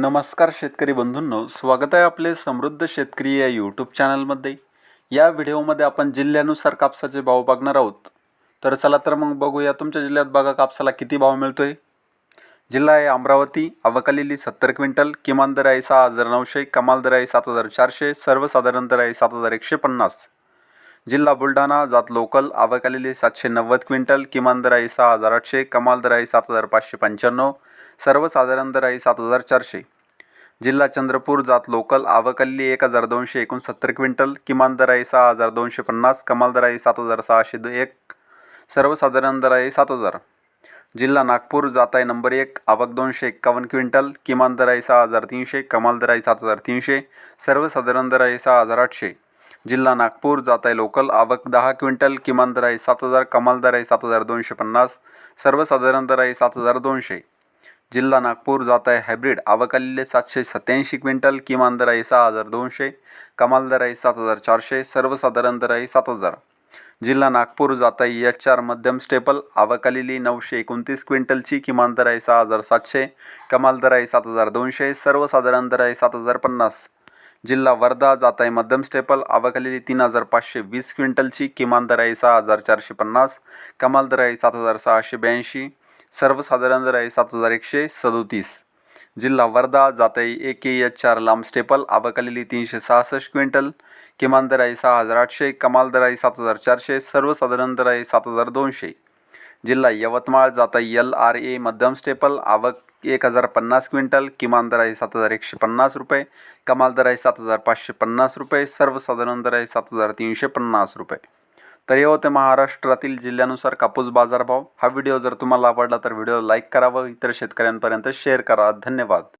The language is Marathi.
नमस्कार शेतकरी बंधूंनो स्वागत आहे आपले समृद्ध शेतकरी या यूट्यूब चॅनलमध्ये या व्हिडिओमध्ये आपण जिल्ह्यानुसार कापसाचे भाव बघणार आहोत. तर चला तर मग बघूया तुमच्या जिल्ह्यात बघा कापसाला किती भाव मिळतो आहे जिल्हा आहे अमरावती अवकालेली सत्तर क्विंटल किमान दर आहे सहा हजार नऊशे कमाल दर आहे सात हजार चारशे सर्वसाधारण दर आहे सात हजार एकशे पन्नास. जिल्हा बुलढाणा जात लोकल आवक आलेली सातशे नव्वद क्विंटल किमान दर आहे सहा हजार आठशे कमाल दर आहे सात हजार पाचशे पंच्याण्णव सर्वसाधारण दर आहे सात हजार चारशे. जिल्हा चंद्रपूर जात लोकल आवक आलेली एक हजार दोनशे एकोणसत्तर क्विंटल किमान दर आहे सहा हजार दोनशे पन्नास कमाल दर आहे सात हजार सहाशे दो एक सर्वसाधारण दर आहे सात हजार. जिल्हा नागपूर जात आहे नंबर एक आवक दोनशे एक्कावन्न क्विंटल किमान दर आहे सहा हजार तीनशे कमाल दर आहे सात हजार तीनशे सर्वसाधारण दर आहे सहा हजार आठशे जिल्हा नागपूर जात आहे लोकल. आवक दहा क्विंटल किमान दर आहे सात हजार कमाल दर आहे सात हजार दोनशे पन्नास सर्वसाधारण दर आहे सात हजार दोनशे. जिल्हा नागपूर जात आहे हायब्रिड. आवक आलेले सातशे सत्याऐंशी क्विंटल किमान दर आहे सहा हजार दोनशे कमाल दर आहे सात हजार चारशे सर्वसाधारण दर आहे सात हजार. जिल्हा नागपूर जात आहे एच चार मध्यम स्टेपल. आवक आलेली नऊशे एकोणतीस क्विंटलची किमान दर आहे सहा हजार सातशे कमाल दर आहे सात हजार दोनशे सर्वसाधारण दर आहे सात हजार पन्नास. जिल्हा वर्धा जात आहे मध्यम स्टेपल. आवक तीन हजार पाचशे वीस क्विंटलची. किमान दर आहे सहा हजार चारशे पन्नास. कमाल दर आहे सात हजार सहाशे ब्याऐंशी. सर्वसाधारण दर आहे सात हजार एकशे सदोतीस. जिल्हा वर्धा जात आहे ए के एच चार लांब स्टेपल. आवक तीनशे सहासष्ट क्विंटल. किमान दर आहे सहा हजार आठशे. कमाल दर आहे सात हजार चारशे. सर्वसाधारण दर आहे सात हजार दोनशे. जिल्हा यवतमाळ जाता यल एल आर ए मध्यम स्टेपल आवक एक हजार पन्नास क्विंटल किमान दर आहे सात हजार एकशे पन्नास रुपये कमाल दर आहे सात हजार पाचशे पन्नास रुपये सर्वसाधारण दर आहे सात हजार तीनशे पन्नास रुपये. तर हे होते महाराष्ट्रातील जिल्ह्यानुसार कापूस बाजारभाव. हा व्हिडिओ जर तुम्हाला आवडला तर व्हिडिओ लाईक करावा इतर शेतकऱ्यांपर्यंत शेअर करा. धन्यवाद.